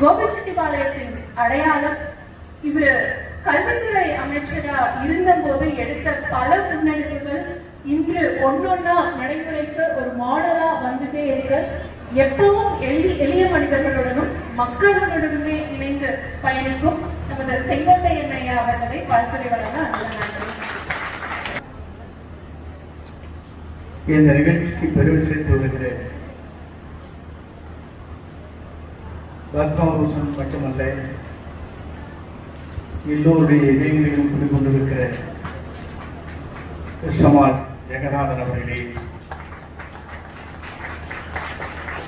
கோபிச்செட்டிபாளையத்தின் அடையாளம் இவர் கல்வித்துறை அமைச்சரா இருந்தபோது எடுத்த பல முன்னெடுப்புகள் இன்று ஒன்னொன்னா நடைமுறைக்கு ஒரு மாடலா வந்துட்டே இருக்கு. எப்பவும் எளிய எளிய மனிதர்களுடனும் மக்களுடனுமே இணைந்து பயணிக்கும் நமது செங்கோட்டையன் ஐயா அவர்களை வாழ்த்துறை வழங்க இந்த நிகழ்ச்சிக்கு பெருமை சேர்த்து வருகிற பத்மபூஷன் மட்டுமல்ல எல்லோருடைய இதயங்களிலும் குடிக்கொண்டிருக்கிற சமால் ஜெகநாதன் அவர்களே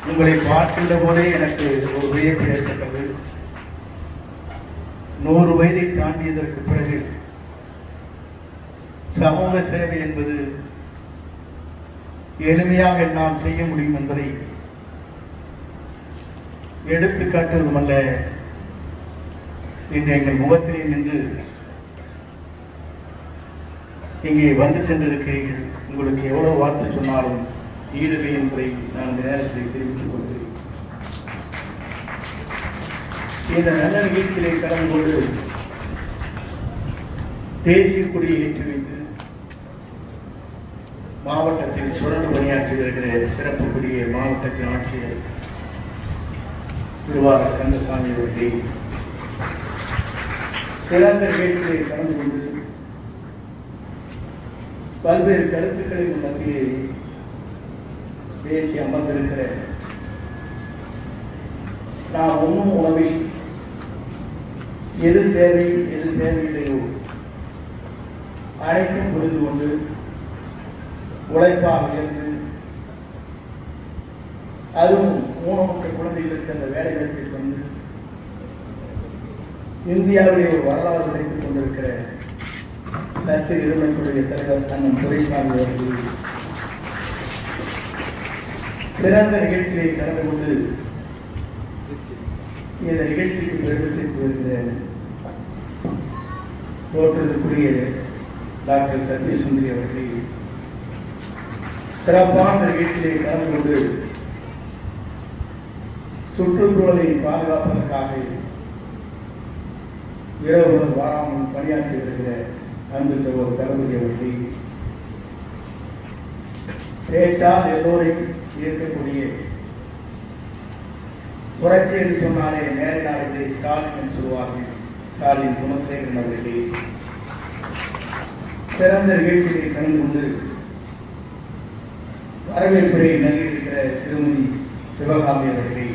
உங்களை பார்க்கின்ற போதே எனக்கு ஒரு வியப்பு ஏற்பட்டது. நூறு வயதை தாண்டியதற்கு பிறகு சமூக சேவை என்பது எளிமையாக நான் செய்ய முடியும் என்பதை எடுத்து காட்டுவதுமல்ல இன்று எங்கள் முகத்திலே நின்று இங்கே வந்து சென்றிருக்கிறீர்கள். உங்களுக்கு எவ்வளவு வார்த்தை சொன்னாலும் ஈடில்லை என்பதை நான் இந்த நேரத்தில் தெரிவித்துக் கொள்கிறேன். இந்த நல்ல நிகழ்ச்சியிலே கலந்து கொண்டு தேசிய கொடியை ஏற்றி வைத்து மாவட்டத்தில் சுரண்டு பணியாற்றி வருகிற சிறப்புக்குரிய மாவட்டத்தின் ஆட்சியர் திருவாரூர் கந்தசாமி ஒட்டி சிறந்த நிகழ்ச்சியை கலந்து கொண்டு பல்வேறு கருத்துக்களின் மத்தியிலே பேசி அமர்ந்திருக்கிற நாம் உண்ணும் உணவில் எது தேவை எது தேவையில்லையோ அனைத்தும் புரிந்து கொண்டு உழைப்பாக இருந்து அதுவும் ஊனமுற்ற குழந்தைகளுக்கு அந்த வேலை வாய்ப்பை தந்து இந்தியாவிலே ஒரு வரலாறு உடைத்துக் கொண்டிருக்கிற சத்து இருமைக்குடைய தலைவர் அண்ணன் துரைசாமி அவர்கள் சிறந்த நிகழ்ச்சியை கலந்து கொண்டு இந்த நிகழ்ச்சிக்கு பெருமை சேர்த்து வருகிற டாக்டர் சத்யசுந்தரி அவர்களை சிறப்பான நிகழ்ச்சியை கலந்து கொண்டு சுற்றுச்சூழலை பாதுகாப்பதற்காக இரவுடன் வாராமல் பணியாற்றி வருகிற அன்பு சகோதர தளபதி அவர்களை பேச்சால் எல்லோரையும் இருக்கக்கூடிய புரட்சி என்று சொன்னாலே மேலை நாடுகளை ஸ்டாலின் என்று சொல்வார்கள் ஸ்டாலின் குணசேகரன் அவர்களே சிறந்த நிகழ்ச்சியை கலந்து கொண்டு வரவேற்புரை நல்கியிருக்கிற திருமதி சிவகாமி அவர்களே